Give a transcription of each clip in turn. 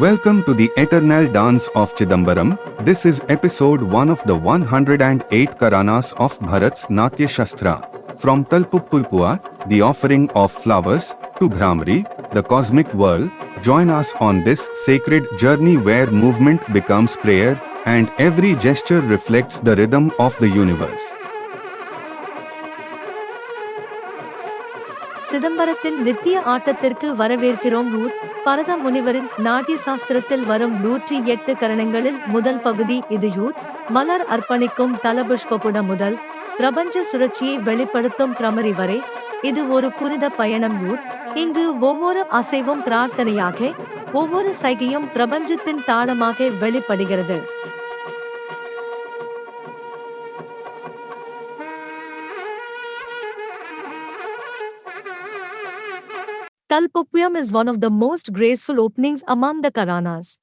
Welcome to the Eternal Dance of Chidambaram. This is episode 1 of the 108 Karanas of Bharat's Natya Shastra. From Talpupulpua, the offering of flowers, to Bhramri, the cosmic whirl, join us on this sacred journey where movement becomes prayer and every gesture reflects the rhythm of the universe. சிதம்பரத்தின் நித்திய ஆட்டத்திற்கு வரவேற்கிறோம் ஊர் பரத முனிவரின் நாட்டிய சாஸ்திரத்தில் வரும் நூற்றி எட்டு கரணங்களில் முதல் பகுதி இது யூர். மலர் அர்ப்பணிக்கும் தலபுஷ்பபுட முதல் பிரபஞ்ச சுழற்சியை வெளிப்படுத்தும் பிரமரி வரை இது ஒரு புனித பயணம் யூர். இங்கு ஒவ்வொரு அசைவும் பிரார்த்தனையாக ஒவ்வொரு சைகையும் பிரபஞ்சத்தின் தாளமாக வெளிப்படுகிறது. Talpopuyam is one of the most graceful openings among the Karanas.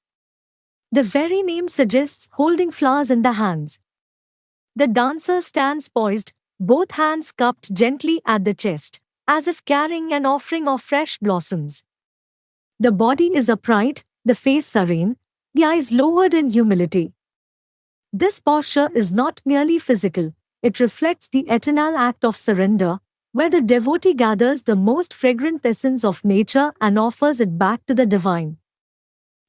The very name suggests holding flowers in the hands. The dancer stands poised, both hands cupped gently at the chest, as if carrying an offering of fresh blossoms. The body is upright, the face serene, the eyes lowered in humility. This posture is not merely physical, it reflects the eternal act of surrender, where the devotee gathers the most fragrant essence of nature and offers it back to the divine.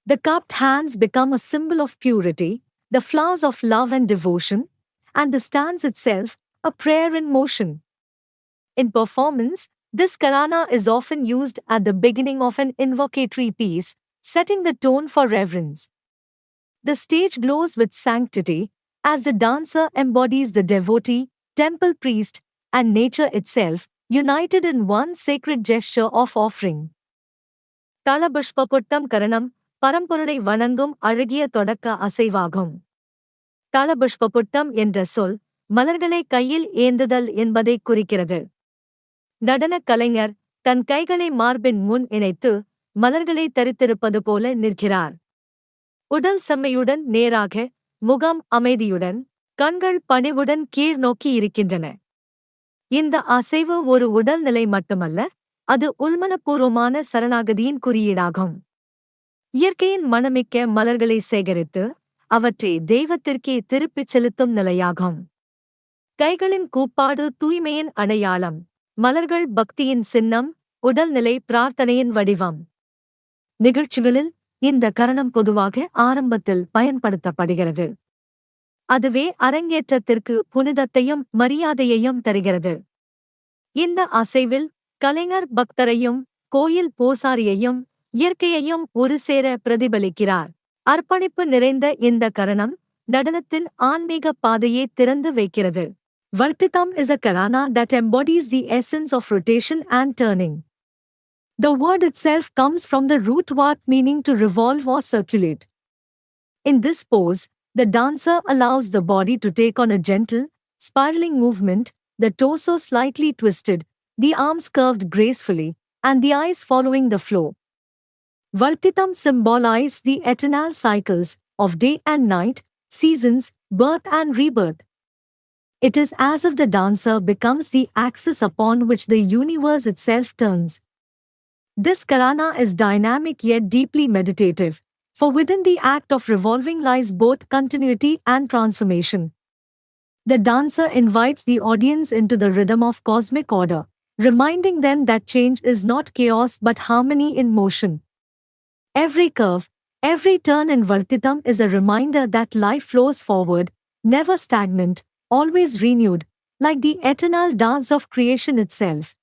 The cupped hands become a symbol of purity, the flowers of love and devotion, and the stance itself, a prayer in motion. In performance, this karana is often used at the beginning of an invocatory piece, setting the tone for reverence. The stage glows with sanctity as the dancer embodies the devotee, temple priest, and nature itself, united in one sacred gesture of offering. தலபுஷ்பபுட்டம் கரணம் பரம்பொருளை வணங்கும் அழகிய தொடக்க அசைவாகும் தலபுஷ்பபுட்டம் என்ற சொல் மலர்களை கையில் ஏந்துதல் என்பதை குறிக்கிறது. நடனக் கலைஞர் தன் கைகளை மார்பின் முன் இணைத்து மலர்களை தரித்திருப்பது போல நிற்கிறார். உடல் செம்மையுடன் நேராக முகம் அமைதியுடன் கண்கள் பணிவுடன் கீழ் நோக்கி இருக்கின்றன. இந்த அசைவு ஒரு உடல்நிலை மட்டுமல்ல அது உள்மனப்பூர்வமான சரணாகதியின் குறியீடாகும். இயற்கையின் மணமிக்க மலர்களை சேகரித்து அவற்றை தெய்வத்திற்கே திருப்பிச் செலுத்தும் நிலையாகும். கைகளின் கூப்பாடு தூய்மையின் அடையாளம் மலர்கள் பக்தியின் சின்னம் உடல்நிலை பிரார்த்தனையின் வடிவம். நிகழ்ச்சிகளில் இந்த கரணம் பொதுவாக ஆரம்பத்தில் பயன்படுத்தப்படுகிறது. அதுவே அரங்கேற்றத்திற்கு புனிதத்தையும் மரியாதையையும் தருகிறது இந்த அசைவில் கலைஞர் பக்தரையும் கோயில் பூசாரியையும் இயற்கையையும் ஒரு சேர பிரதிபலிக்கிறார் அர்ப்பணிப்பு நிறைந்த இந்த கரணம் நடனத்தின் ஆன்மீக பாதையை திறந்து வைக்கிறது வர்த்திகம் is a karana that embodies the essence of rotation and turning. The word itself comes from the root wat meaning to revolve or circulate. In this pose, the dancer allows the body to take on a gentle, spiraling movement, the torso slightly twisted, the arms curved gracefully, and the eyes following the flow. Vartitam symbolize the eternal cycles of day and night, seasons, birth and rebirth. It is as if the dancer becomes the axis upon which the universe itself turns. This karana is dynamic yet deeply meditative, for within the act of revolving lies both continuity and transformation. The dancer invites the audience into the rhythm of cosmic order, reminding them that change is not chaos but harmony in motion. Every curve, every turn in Vartitam is a reminder that life flows forward, never stagnant, always renewed, like the eternal dance of creation itself.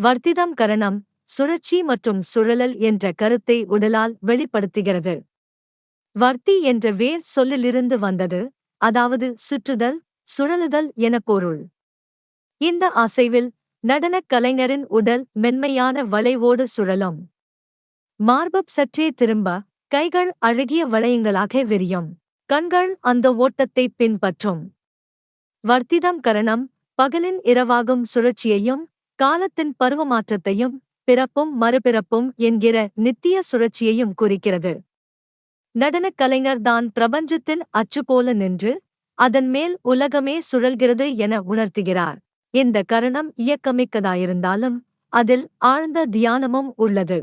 Vartidam Karanam சுழற்சி மற்றும் சுழலல் என்ற கருத்தை உடலால் வெளிப்படுத்துகிறது. வர்த்தி என்ற வேர் சொல்லிலிருந்து வந்தது அதாவது சுற்றுதல் சுழலுதல் என பொருள். இந்த அசைவில் நடனக் கலைஞரின் உடல் மென்மையான வளைவோடு சுழலும். மார்பப் சற்றே திரும்ப கைகள் அழகிய வளையங்களாக விரியும். கண்கள் அந்த ஓட்டத்தை பின்பற்றும். வர்த்திதம் கரணம் பகலின் இரவாகும் சுழற்சியையும் காலத்தின் பருவமாற்றத்தையும் பிறப்பும் மறுபிறப்பும் என்கிற நித்திய சுழற்சியையும் குறிக்கிறது. நடனக் கலைஞர் தான் பிரபஞ்சத்தின் அச்சு போல நின்று அதன் மேல் உலகமே சுழல்கிறது என உணர்த்துகிறார். இந்த கரணம் இயக்கமிக்கதாயிருந்தாலும் அதில் ஆழ்ந்த தியானமும் உள்ளது.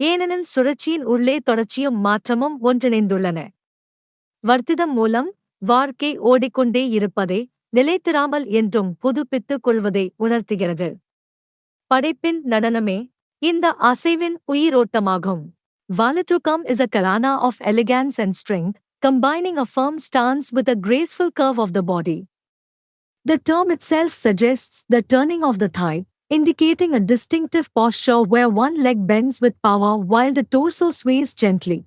ஏனெனில் சுழற்சியின் உள்ளே தொடர்ச்சியும் மாற்றமும் ஒன்றிணைந்துள்ளன. வர்த்திதம் மூலம் வாழ்க்கை ஓடிக்கொண்டே இருப்பதை நிலைத்திராமல் என்றும் புதுப்பித்துக் கொள்வதை உணர்த்துகிறது. படைப்பின் நடனமே இந்த அசைவின் உயிரோட்டமாகும் Valitukam is a karana of elegance and strength, combining a firm stance with a graceful curve of the body. The term itself suggests the turning of the thigh, indicating a distinctive posture where one leg bends with power while the torso sways gently.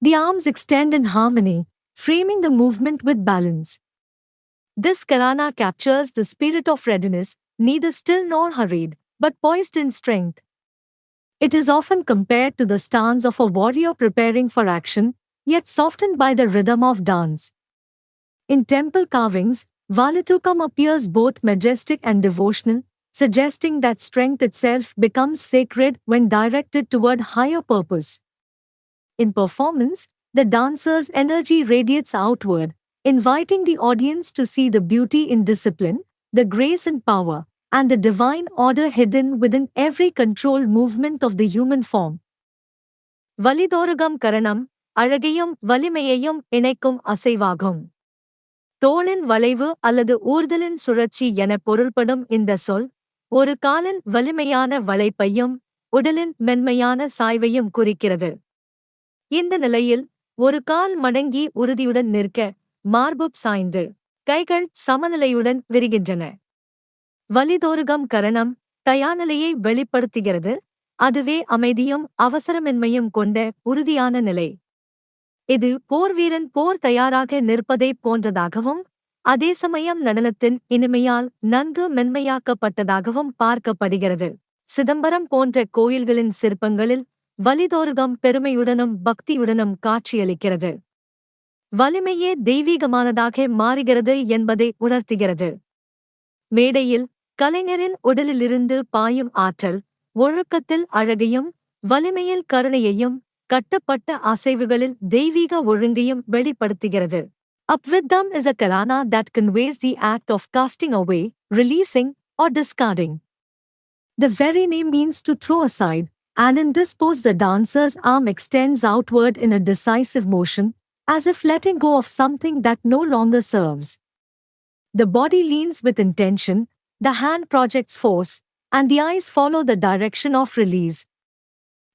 The arms extend in harmony, framing the movement with balance. This karana captures the spirit of readiness, neither still nor hurried, but poised in strength. It is often compared to the stance of a warrior preparing for action, yet softened by the rhythm of dance. In temple carvings, Valitukam appears both majestic and devotional, suggesting that strength itself becomes sacred when directed toward higher purpose. In performance, the dancer's energy radiates outward, inviting the audience to see the beauty in discipline, the grace in power, and the divine order hidden within every controlled movement of the human form. வலிதோருகம் கரணம் அழகையும் வலிமையையும் இணைக்கும் அசைவாகும். தோளின் வளைவு அல்லது ஊர்தலின் சுழற்சி என பொருள்படும் இந்த சொல் ஒரு காலின் வலிமையான வளைப்பையும் உடலின் மென்மையான சாய்வையும் குறிக்கிறது. இந்த நிலையில் ஒரு கால் மடங்கி உறுதியுடன் நிற்க மார்பு சாய்ந்து கைகள் சமநிலையுடன் விரிகின்றன. வலிதோருகம் கரணம் தயாநிலையை வெளிப்படுத்துகிறது. அதுவே அமைதியும் அவசரமின்மையும் கொண்ட உறுதியான நிலை. இது போர்வீரன் போர் தயாராக நிற்பதைப் போன்றதாகவும் அதே சமயம் நடனத்தின் இனிமையால் நன்கு மென்மையாக்கப்பட்டதாகவும் பார்க்கப்படுகிறது. சிதம்பரம் போன்ற கோயில்களின் சிற்பங்களில் வலிதோருகம் பெருமையுடனும் பக்தியுடனும் காட்சியளிக்கிறது. வலிமையே தெய்வீகமானதாக மாறுகிறது என்பதை உணர்த்துகிறது. மேடையில் கலைஞரின் உடலிலிருந்து பாயும் ஆற்றல் ஒழுக்கத்தில் அழகையும் வலிமையில் கருணையையும் கட்டப்பட்ட அசைவுகளில் தெய்வீக ஒழுங்கையும் வெளிப்படுத்துகிறது Upvidam is a karana that conveys the act of casting away, releasing, or discarding. The very name means to throw aside, and in this pose the dancer's arm extends outward in a decisive motion, as if letting go of something that no longer serves. The body leans with intention, the hand projects force, and the eyes follow the direction of release.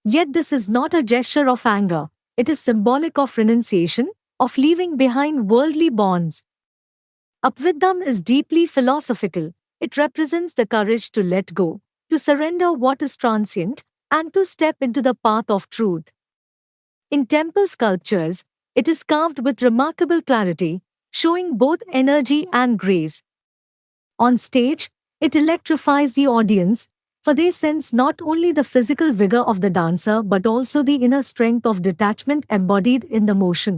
Yet this is not a gesture of anger, it is symbolic of renunciation, of leaving behind worldly bonds. Upvidam is deeply philosophical, it represents the courage to let go, to surrender what is transient, and to step into the path of truth. In temple sculptures, it is carved with remarkable clarity, showing both energy and grace. On stage, it electrifies the audience, for they sense not only the physical vigor of the dancer but also the inner strength of detachment embodied in the motion.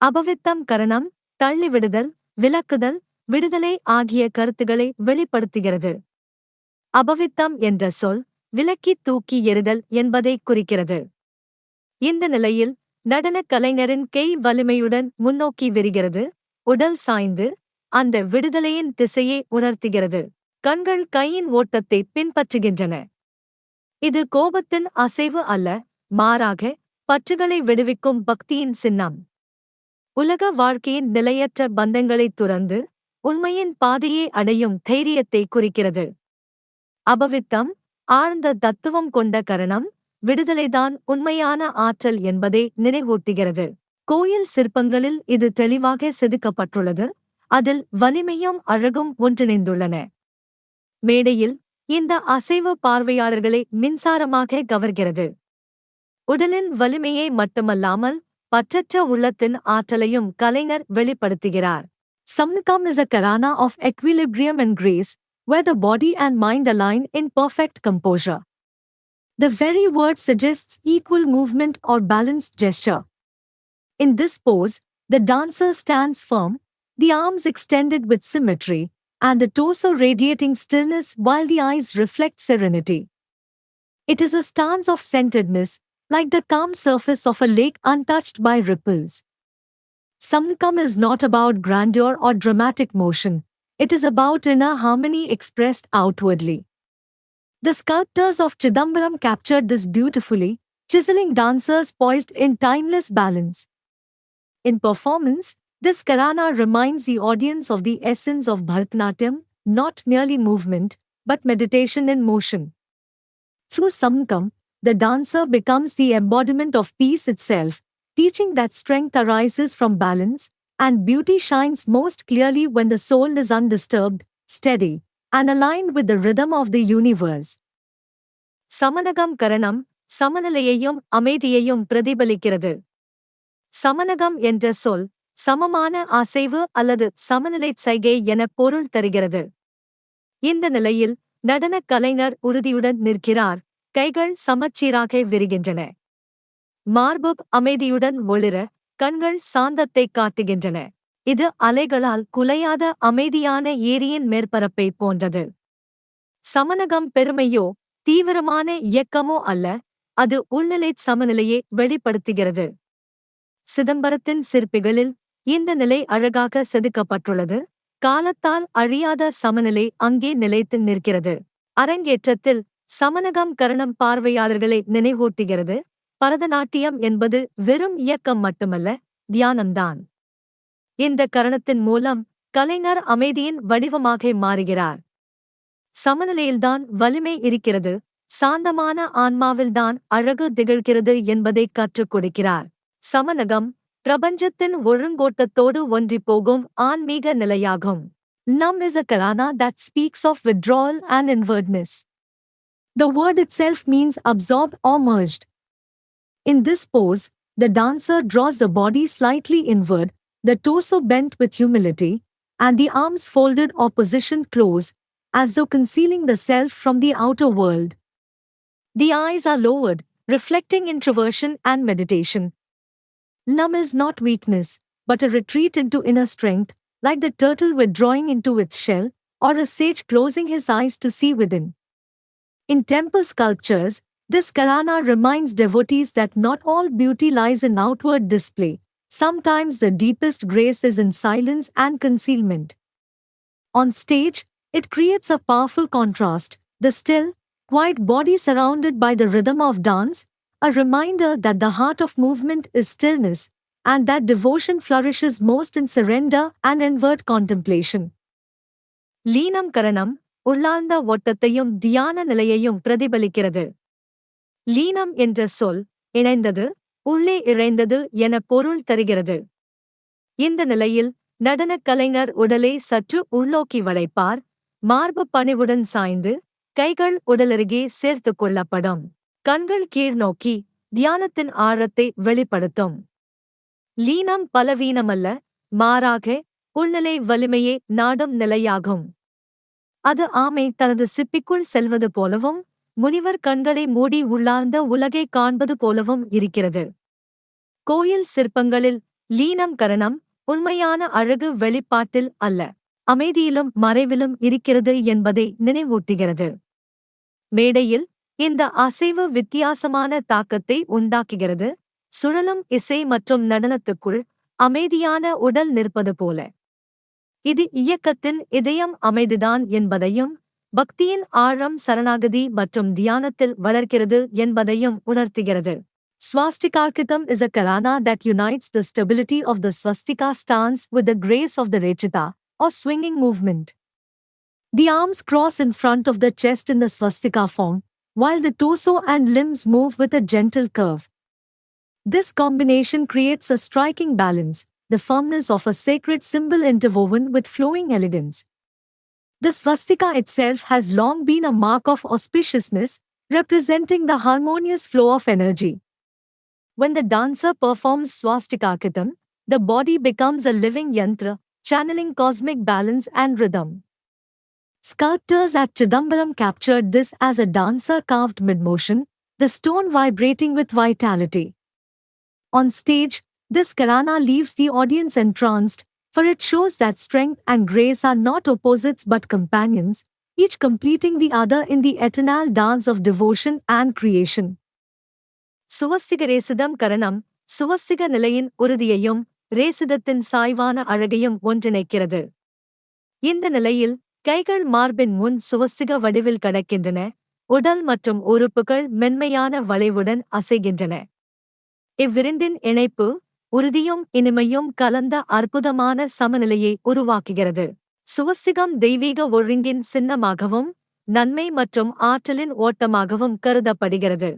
அபவித்தம் கரணம் தள்ளிவிடுதல் விலக்குதல் விடுதலை ஆகிய கருத்துக்களை வெளிப்படுத்துகிறது அபவித்தம் என்ற சொல் விலக்கித் தூக்கி எறிதல் என்பதை குறிக்கிறது இந்த நிலையில் நடனக் கலைஞரின் கை வலிமையுடன் முன்னோக்கி விரிகிறது உடல் சாய்ந்து அந்த விடுதலையின் திசையை உணர்த்துகிறது. கண்கள் கையின் ஓட்டத்தை பின்பற்றுகின்றன. இது கோபத்தின் அசைவு அல்ல மாறாக பற்றுகளை விடுவிக்கும் பக்தியின் சின்னம். உலக வாழ்க்கையின் நிலையற்ற பந்தங்களைத் துறந்து உண்மையின் பாதையை அடையும் தைரியத்தை குறிக்கிறது. அபவித்தம் ஆழ்ந்த தத்துவம் கொண்ட கரணம் விடுதலைதான் உண்மையான ஆற்றல் என்பதை நினைவூட்டுகிறது. கோயில் சிற்பங்களில் இது தெளிவாக செதுக்கப்பட்டுள்ளது. அதில் வலிமையும் அழகும் ஒன்றிணைந்துள்ளன மேடையில் இந்த அசைவு பார்வையாளர்களை மின்சாரமாக கவர்கிறது உடலின் வலிமையை மட்டுமல்லாமல் பற்றற்ற உள்ளத்தின் ஆற்றலையும் கலைஞர் வெளிப்படுத்துகிறார் Samnikam is a karana of equilibrium and grace, where the body and mind align in perfect composure. The very word suggests equal movement or balanced gesture. In this pose, the dancer stands firm, the arms extended with symmetry, and the torso radiating stillness while the eyes reflect serenity. It is a stance of centeredness, like the calm surface of a lake untouched by ripples. Samkam is not about grandeur or dramatic motion, it is about inner harmony expressed outwardly. The sculptors of Chidambaram captured this beautifully, chiseling dancers poised in timeless balance. In performance, this Karana reminds the audience of the essence of Bharatanatyam, not merely movement, but meditation in motion. Through Samkam, the dancer becomes the embodiment of peace itself, teaching that strength arises from balance, and beauty shines most clearly when the soul is undisturbed, steady, and aligned with the rhythm of the universe. சமனகம் கரணம் சமநிலையையும் அமைதியையும் பிரதிபலிக்கிறது சமனகம் என்ற சொல் சமமான அசைவு அல்லது சமநிலைச் சைகை என பொருள் தருகிறது. இந்த நிலையில் நடனக் கலைஞர் உறுதியுடன் நிற்கிறார். கைகள் சமச்சீராக விரிகின்றன. மார்பு அமைதியுடன் ஒளிர கண்கள் சாந்தத்தை காட்டுகின்றன. இது அலைகளால் குலையாத அமைதியான ஏரியின் மேற்பரப்பை போன்றது. சமநகம் பெருமையோ தீவிரமான இயக்கமோ அல்ல அது உள்நிலைச் சமநிலையை வெளிப்படுத்துகிறது. சிதம்பரத்தின் சிற்பிகளில் இந்த நிலை அழகாக செதுக்கப்பட்டுள்ளது. காலத்தால் அழியாத சமநிலை அங்கே நிலைத்து நிற்கிறது. அரங்கேற்றத்தில் சமனகம் கரணம் பார்வையாளர்களை நினைவூட்டுகிறது. பரதநாட்டியம் என்பது வெறும் இயக்கம் மட்டுமல்ல தியானம்தான். இந்த கரணத்தின் மூலம் கலைஞர் அமைதியின் வடிவமாக மாறுகிறார். சமநிலையில்தான் வலிமை இருக்கிறது. சாந்தமான ஆன்மாவில்தான் அழகு திகழ்கிறது என்பதை கற்றுக் கொடுக்கிறார். சமநகம் பிரபஞ்சத்தின் ஒழுங்கோட்டத்தோடு ஒன்றிப் போகும் ஆன்மீக நிலையாகும் நம் is a karana that speaks of withdrawal and inwardness. The word itself means absorbed or merged. In this pose, the dancer draws the body slightly inward, the torso bent with humility, and the arms folded or positioned close, as though concealing the self from the outer world. The eyes are lowered, reflecting introversion and meditation. Numb is not weakness, but a retreat into inner strength, like the turtle withdrawing into its shell, or a sage closing his eyes to see within. In temple sculptures, this Karana reminds devotees that not all beauty lies in outward display. Sometimes the deepest grace is in silence and concealment. On stage, it creates a powerful contrast the still, quiet body surrounded by the rhythm of dance, a reminder that the heart of movement is stillness, and that devotion flourishes most in surrender and inward contemplation. லீனம் கரணம் உள்ளார்ந்த ஓட்டத்தையும் தியான நிலையையும் பிரதிபலிக்கிறது linum என்ற சொல் இணைந்தது உள்ளே இழைந்தது என பொருள் தருகிறது. இந்த நிலையில் நடனக் கலைஞர் உடலை சற்று உள்நோக்கி வளைப்பார் மார்பு பணிவுடன் சாய்ந்து கைகள் உடலருகே சேர்த்துக் கொள்ளப்படும். கண்கள் கீழ்நோக்கி தியானத்தின் ஆழத்தை வெளிப்படுத்தும். லீனம் பலவீனமல்ல மாறாக உள்நிலை வலிமையே நாடும் நிலையாகும். அது ஆமை தனது சிப்பிக்குள் செல்வது போலவும் முனிவர் கண்களை மூடி உள்ளார்ந்த உலகை காண்பது போலவும் இருக்கிறது. கோயில் சிற்பங்களில் லீனம் கரணம் உண்மையான அழகு வெளிப்பாட்டில் அல்ல அமைதியிலும் மறைவிலும் இருக்கிறது என்பதை நினைவூட்டுகிறது. மேடையில் இந்த அசைவு வித்தியாசமான தாக்கத்தை உண்டாக்குகிறது சுழலும் இசை மற்றும் நடனத்துக்குள் அமைதியான உடல் நிற்பது போல இது இயக்கத்தின் இதயம் அமைதிதான் என்பதையும் பக்தியின் ஆழம் சரணாகதி மற்றும் தியானத்தில் வளர்க்கிறது என்பதையும் உணர்த்துகிறது Swastikarkitam is a karana that unites the stability of the swastika stance with the grace of the rechita, or swinging movement. The arms cross in front of the chest in the swastika form, while the torso and limbs move with a gentle curve. This combination creates a striking balance, the firmness of a sacred symbol interwoven with flowing elegance. The swastika itself has long been a mark of auspiciousness, representing the harmonious flow of energy. When the dancer performs swastikakitam, the body becomes a living yantra, channeling cosmic balance and rhythm. Sculptors at Chidambaram captured this as a dancer carved mid-motion, the stone vibrating with vitality. On stage, this karana leaves the audience entranced, for it shows that strength and grace are not opposites but companions, each completing the other in the eternal dance of devotion and creation. சுவஸ்திக ரேசிதம் கரணம் சுவஸ்திக நிலையின் உறுதியையும் ரேசிதத்தின் சாய்வான அழகையும் ஒன்றிணைக்கிறது இந்த நிலையில் கைகள் மார்பின் முன் சுவஸ்திக வடிவில் கடக்கின்றன. உடல் மற்றும் உறுப்புகள் மென்மையான வளைவுடன் அசைகின்றன. இவ்விரண்டின் இணைப்பு உறுதியும் இனிமையும் கலந்த அற்புதமான சமநிலையை உருவாக்குகிறது. சுவஸ்திகம் தெய்வீக ஒழுங்கின் சின்னமாகவும் நன்மை மற்றும் ஆற்றலின் ஓட்டமாகவும் கருதப்படுகிறது.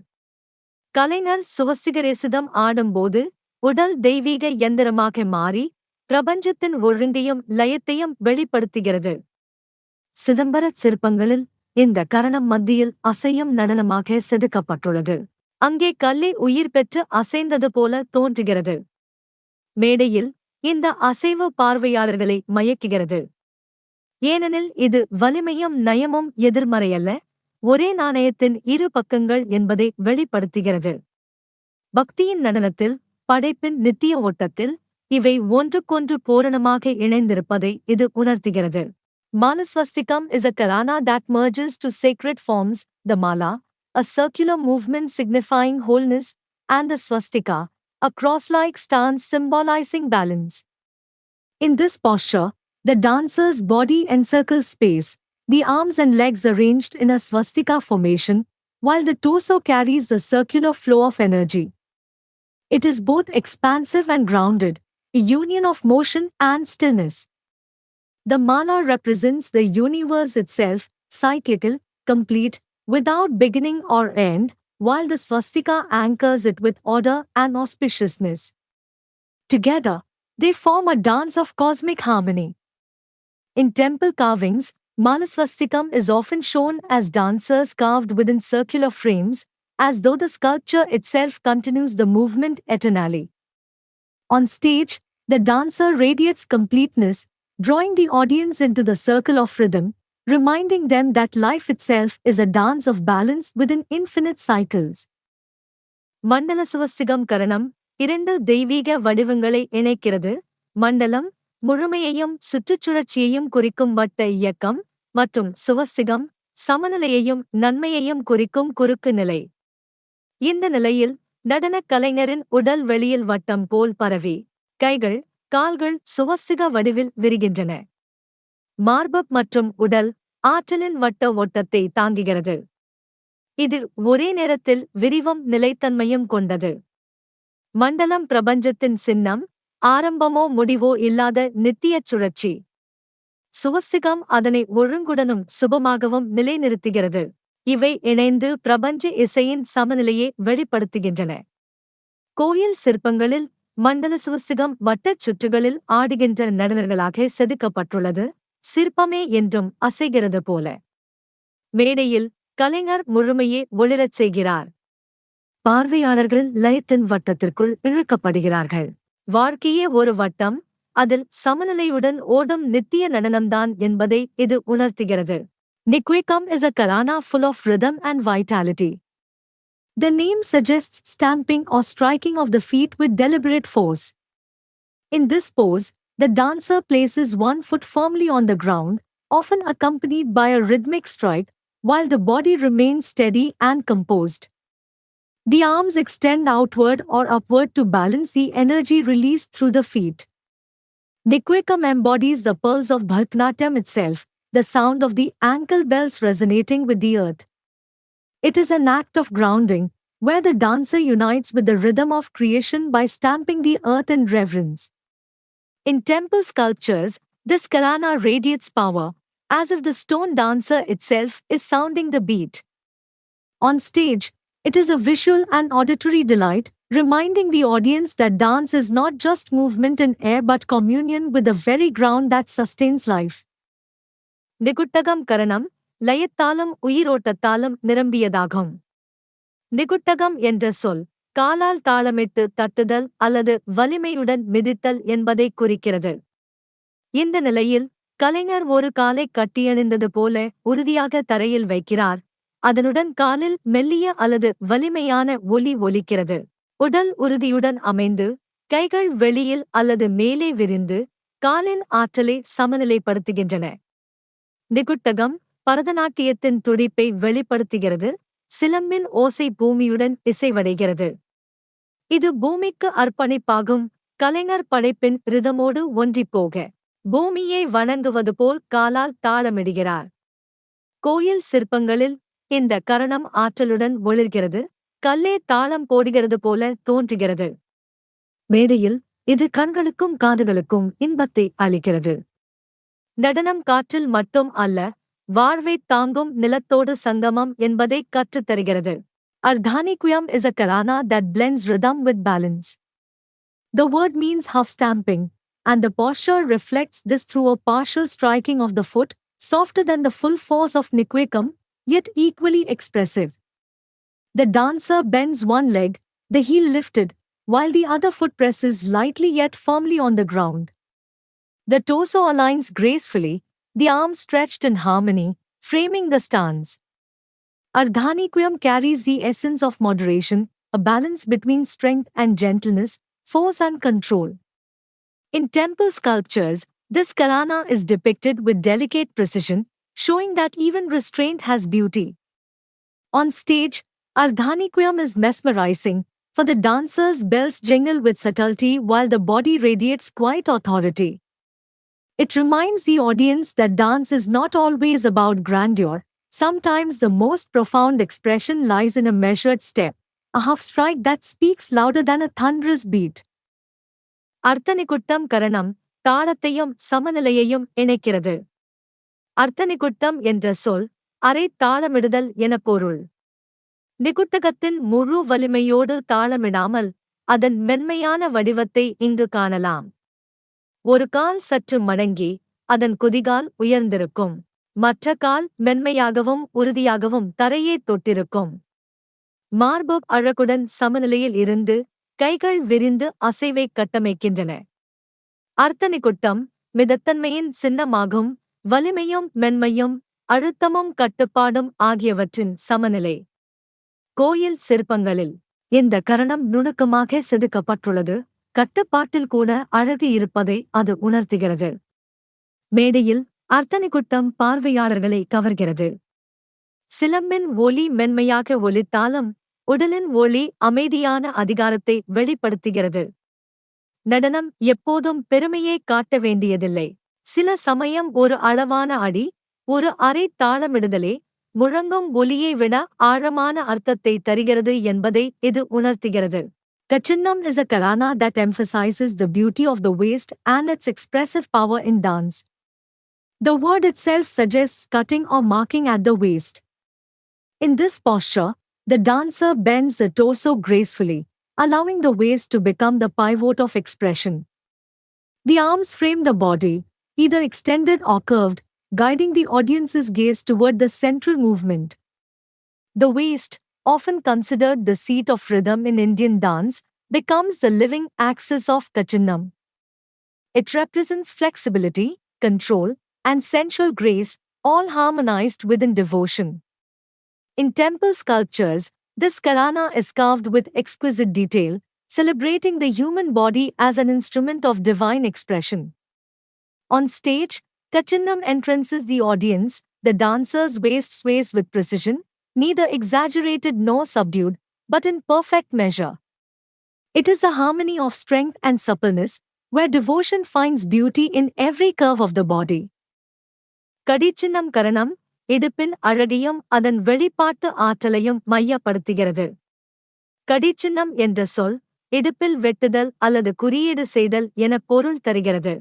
கலைஞர் சுவஸ்திகரேசிதம் ஆடும்போது உடல் தெய்வீக எந்திரமாக மாறி பிரபஞ்சத்தின் ஒழுங்கையும் லயத்தையும் வெளிப்படுத்துகிறது. சிதம்பரச் சிற்பங்களில் இந்த கரணம் மத்தியில் அசையும் நடனமாக செதுக்கப்பட்டுள்ளது. அங்கே கல்லை உயிர் பெற்று அசைந்தது போல தோன்றுகிறது. மேடையில் இந்த அசைவு பார்வையாளர்களை மயக்குகிறது. ஏனெனில் இது வலிமையும் நயமும் எதிர்மறையல்ல ஒரே நாணயத்தின் இரு பக்கங்கள் என்பதை வெளிப்படுத்துகிறது. பக்தியின் நடனத்தில் படைப்பின் நித்திய ஓட்டத்தில் இவை ஒன்றுக்கொன்று பூரணமாக இணைந்திருப்பதை இது உணர்த்துகிறது. Manasvastikam is a karana that merges to sacred forms, the mala, a circular movement signifying wholeness, and the swastika, a cross-like stance symbolizing balance. In this posture, the dancer's body encircles space, the arms and legs arranged in a swastika formation, while the torso carries the circular flow of energy. It is both expansive and grounded, a union of motion and stillness. The mala represents the universe itself, cyclical, complete, without beginning or end, while the swastika anchors it with order and auspiciousness. Together, they form a dance of cosmic harmony. In temple carvings, Malasvastikam is often shown as dancers carved within circular frames, as though the sculpture itself continues the movement eternally. On stage, the dancer radiates completeness, drawing the audience into the circle of rhythm, reminding them that life itself is a dance of balance within infinite cycles. மண்டல சுவஸ்திகம் கரணம் இரண்டு தெய்வீக வடிவங்களை இணைக்கிறது. மண்டலம் முழுமையையும் சுற்றுச்சுழற்சியையும் குறிக்கும் வட்ட இயக்கம் மற்றும் சுவஸ்திகம் சமநிலையையும் நன்மையையும் குறிக்கும் குறுக்கு நிலை. இந்த நிலையில் நடனக் கலைஞரின் உடல் வெளியில் வட்டம் போல் பரவி. கைகள் கால்கள் சுவஸ்திக வடிவில் விரிகின்றன. மார்பப் மற்றும் உடல் ஆற்றலின் வட்ட ஓட்டத்தை தாங்குகிறது. இது ஒரே நேரத்தில் விரிவும் நிலைத்தன்மையும் கொண்டது. மண்டலம் பிரபஞ்சத்தின் சின்னம் ஆரம்பமோ முடிவோ இல்லாத நித்தியச் சுழற்சி. சுவஸ்திகம் அதனை ஒழுங்குடனும் சுபமாகவும் நிலைநிறுத்துகிறது. இவை இணைந்து பிரபஞ்ச இசையின் சமநிலையை வெளிப்படுத்துகின்றன. கோயில் சிற்பங்களில் மண்டல சுவஸ்திகம் வட்டச் சுற்றுகளில் ஆடுகின்ற நடனர்களாக செதுக்கப்பட்டுள்ளது. சிற்பமே என்றும் அசைகிறது போல. மேடையில் கலைஞர் முழுமையே ஒளிரச் செய்கிறார். பார்வையாளர்கள் லயத்தின் வட்டத்திற்குள் இழுக்கப்படுகிறார்கள். வாழ்க்கையே ஒரு வட்டம் அதில் சமநிலையுடன் ஓடும் நித்திய நடனம்தான் என்பதை இது உணர்த்துகிறது. நிக்விகம் is a karana full of rhythm and vitality The name suggests stamping or striking of the feet with deliberate force. In this pose, the dancer places one foot firmly on the ground, often accompanied by a rhythmic strike, while the body remains steady and composed. The arms extend outward or upward to balance the energy released through the feet. Nikwekam embodies the pulse of Bharatanatyam itself, the sound of the ankle bells resonating with the earth. It is an act of grounding, where the dancer unites with the rhythm of creation by stamping the earth in reverence. In temple sculptures, this karana radiates power, as if the stone dancer itself is sounding the beat. On stage, it is a visual and auditory delight, reminding the audience that dance is not just movement in air but communion with the very ground that sustains life. Nikuttagam Karanam லயத்தாலும் உயிரோட்டத்தாலும் நிரம்பியதாகும். நிகுட்டகம் என்ற சொல் காலால் தாளமிட்டு தட்டுதல் அல்லது வலிமையுடன் மிதித்தல் என்பதை குறிக்கிறது. இந்த நிலையில் கலைஞர் ஒரு காலை கட்டியணிந்தது போல உறுதியாக தரையில் வைக்கிறார். அதனுடன் காலில் மெல்லிய அல்லது வலிமையான ஒலி ஒலிக்கிறது. உடல் உறுதியுடன் அமைந்து கைகள் வெளியில் அல்லது மேலே விரிந்து காலின் ஆற்றலை சமநிலைப்படுத்துகின்றன. நிகுட்டகம் பரதநாட்டியத்தின் துடிப்பை வெளிப்படுத்துகிறது சிலம்பின் ஓசை பூமியுடன் இசைவடைகிறது. இது பூமிக்கு அர்ப்பணிப்பாகும் கலைஞர் படைப்பின் ரிதமோடு ஒன்றிப்போக. பூமியை வணங்குவது போல் காலால் தாளமிடுகிறார். கோயில் சிற்பங்களில் இந்த கரணம் ஆற்றலுடன் ஒளிர்கிறது கல்லே தாளம் போடுகிறது போல தோன்றுகிறது. மேடையில் இது கண்களுக்கும் காதுகளுக்கும் இன்பத்தை அளிக்கிறது. நடனம் காற்றில் மட்டும் அல்ல வாழ்வைத் தாங்கும் நிலத்தோடு சங்கமம் என்பதை கற்றுத் தருகிறது அர்தானிகுயம் is a karana that blends rhythm with balance. The word means half stamping, and the posture reflects this through a partial striking of the foot, softer than the full force of Nikwekum, yet equally expressive. The dancer bends one leg, the heel lifted, while the other foot presses lightly yet firmly on the ground. The torso aligns gracefully, the arms stretched in harmony, framing the stance. Ardhaniquam carries the essence of moderation, a balance between strength and gentleness, force and control. In temple sculptures, this karana is depicted with delicate precision, showing that even restraint has beauty. On stage, Ardhaniquam is mesmerizing, for the dancers' bells jingle with subtlety while the body radiates quiet authority. It reminds the audience that dance is not always about grandeur, sometimes the most profound expression lies in a measured step, a half strike that speaks louder than a thunderous beat. அர்த்தனிகுட்டம் கரணம் தாளத்தையும் சமநிலையையும் இணைக்கிறது அர்த்தனிகுட்டம் என்ற சொல் அரை தாளமிடுதல் என பொருள் நிகுட்டகத்தின் முழு வலிமையோடு தாளமிடாமல் அதன் மென்மையான வடிவத்தை இங்கு காணலாம் ஒரு கால் சற்று மடங்கி அதன் குதிகால் உயர்ந்திருக்கும். மற்ற கால் மென்மையாகவும் உறுதியாகவும் தரையே தொட்டிருக்கும். மார்பு அழகுடன் சமநிலையில் இருந்து கைகள் விரிந்து அசைவை கட்டமைக்கின்றன. அர்த்தனிகுட்டம் மிதத்தன்மையின் சின்னமாகும் வலிமையும் மென்மையும் அழுத்தமும் கட்டுப்பாடும் ஆகியவற்றின் சமநிலை. கோயில் சிற்பங்களில் இந்த கரணம் நுணுக்கமாக செதுக்கப்பட்டுள்ளது. கட்டுப்பாட்டில் கூட அழகு இருப்பதை அது உணர்த்துகிறது. மேடையில் அர்த்தனிகுட்டம் பார்வையாளர்களை கவர்கிறது. சிலம்பின் ஒலி மென்மையாக ஒலித்தாலும் உடலின் ஒளி அமைதியான அதிகாரத்தை வெளிப்படுத்துகிறது. நடனம் எப்போதும் பெருமையே காட்ட வேண்டியதில்லை. சில சமயம் ஒரு அளவான அடி ஒரு அரை தாளமிடுதலே முழங்கும் ஒலியை விட ஆழமான அர்த்தத்தை தருகிறது என்பதை இது உணர்த்துகிறது. Kachinam is a karana that emphasizes the beauty of the waist and its expressive power in dance. The word itself suggests cutting or marking at the waist. In this posture, the dancer bends the torso gracefully, allowing the waist to become the pivot of expression. The arms frame the body, either extended or curved, guiding the audience's gaze toward the central movement. The waist, often considered the seat of rhythm in Indian dance, becomes the living axis of Kachinam. It represents flexibility, control, and sensual grace, all harmonized within devotion. In temple sculptures, this karana is carved with exquisite detail, celebrating the human body as an instrument of divine expression. On stage, Kachinam entrances the audience, the dancer's waist sways with precision, neither exaggerated nor subdued, but in perfect measure. It is a harmony of strength and suppleness, where devotion finds beauty in every curve of the body. கடிச்சின்னம் கரணம் இடுப்பின் அழகையும் அதன் வெளிப்பாட்டு ஆற்றலையும் மையப்படுத்துகிறது கடிச்சின்னம் என்ற சொல் இடுப்பில் வெட்டுதல் அல்லது குறியீடு செய்தல் என பொருள் தருகிறது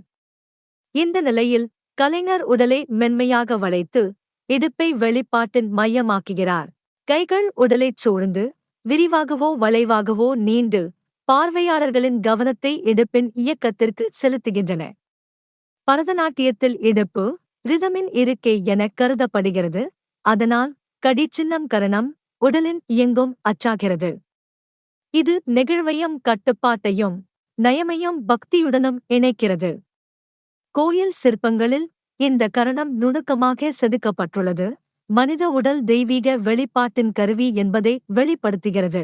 இந்த நிலையில் கலைஞர் உடலை மென்மையாக வளைத்து இடுப்பை வெளிப்பாட்டின் மையமாக்குகிறார். கைகள் உடலைச் சூழ்ந்து விரிவாகவோ வளைவாகவோ நீண்டு பார்வையாளர்களின் கவனத்தை இடுப்பின் இயக்கத்திற்கு செலுத்துகின்றன. பரதநாட்டியத்தில் இடுப்பு ரிதமின் இருக்கை என கருதப்படுகிறது. அதனால் கடிச்சின்னம் கரணம் உடலின் இயங்கும் அச்சாகிறது. இது நெகிழ்வையும் கட்டுப்பாட்டையும் நயமையும் பக்தியுடனும் இணைக்கிறது. கோயில் சிற்பங்களில் இந்த கரணம் நுணுக்கமாக செதுக்கப்பட்டுள்ளது. மனித உடல் தெய்வீக வெளிப்பாட்டின் கருவி என்பதை வெளிப்படுத்துகிறது.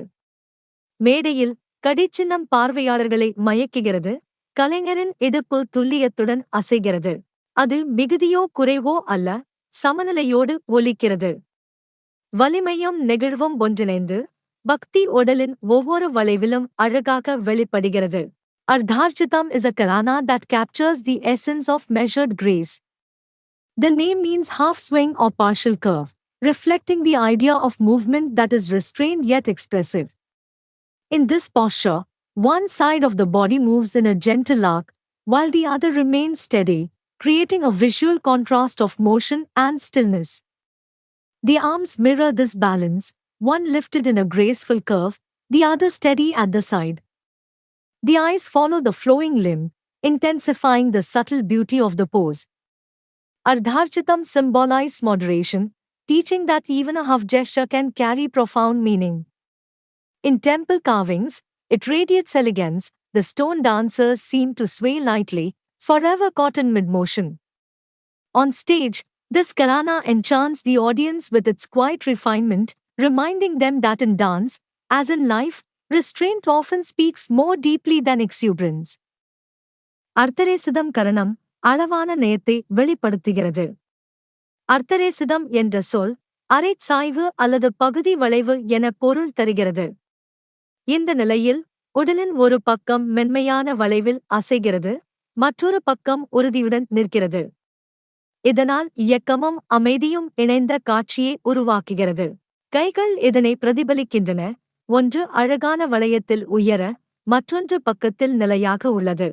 மேடையில் கடிச்சின்னம் பார்வையாளர்களை மயக்குகிறது. கலைஞரின் இடுப்பு துல்லியத்துடன் அசைகிறது. அது மிகுதியோ குறைவோ அல்ல சமநிலையோடு ஒலிக்கிறது. வலிமையும் நெகிழ்வும் ஒன்றிணைந்து பக்தி உடலின் ஒவ்வொரு வளைவிலும் அழகாக வெளிப்படுகிறது. Ardharchitam is a karana that captures the essence of measured grace. The name means half swing or partial curve, reflecting the idea of movement that is restrained yet expressive. In this posture, one side of the body moves in a gentle arc, while the other remains steady, creating a visual contrast of motion and stillness. The arms mirror this balance, one lifted in a graceful curve, the other steady at the side. The eyes follow the flowing limb, intensifying the subtle beauty of the pose. Ardharchitam symbolize moderation, teaching that even a half gesture can carry profound meaning. In temple carvings, it radiates elegance, the stone dancers seem to sway lightly, forever caught in mid motion. On stage, this Karana enchants the audience with its quiet refinement, reminding them that in dance, as in life, restraint often speaks more deeply than exuberance. Artharesidam Karanam, அளவான நேயத்தை வெளிப்படுத்துகிறது. அர்த்தரேசிதம் என்ற சொல் அரை சாய்வு அல்லது பகுதி வளைவு என பொருள் தருகிறது. இந்த நிலையில் உடலின் ஒரு பக்கம் மென்மையான வளைவில் அசைகிறது மற்றொரு பக்கம் உறுதியுடன் நிற்கிறது. இதனால் இயக்கமும் அமைதியும் இணைந்த காட்சியை உருவாக்குகிறது. கைகள் இதனை பிரதிபலிக்கின்றன ஒன்று அழகான வளையத்தில் உயர மற்றொன்று பக்கத்தில் நிலையாக உள்ளது.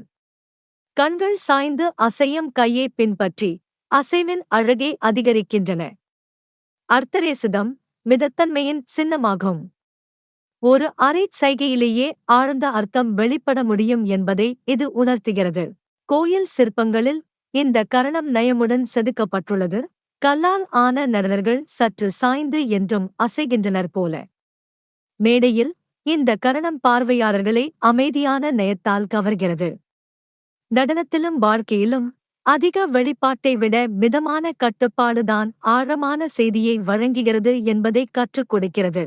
கண்கள் சாய்ந்து அசையும் கையை பின்பற்றி அசைவின் அழகை அதிகரிக்கின்றன. அர்த்தரேசிதம் மிதத்தன்மையின் சின்னமாகும். ஒரு அரை சைகையிலேயே ஆழ்ந்த அர்த்தம் வெளிப்பட முடியும் என்பதை இது உணர்த்துகிறது. கோயில் சிற்பங்களில் இந்த கரணம் நயமுடன் செதுக்கப்பட்டுள்ளது. கல்லால் ஆன நடனர்கள் சற்று சாய்ந்து என்றும் அசைகின்றனர் போல. மேடையில் இந்த கரணம் பார்வையாளர்களை அமைதியான நயத்தால் கவர்கிறது. நடனத்திலும் வாழ்க்கையிலும் அதிக வெளிப்பாட்டை விட மிதமான கட்டுப்பாடுதான் ஆழமான செய்தியை வழங்குகிறது என்பதை கற்றுக் கொடுக்கிறது.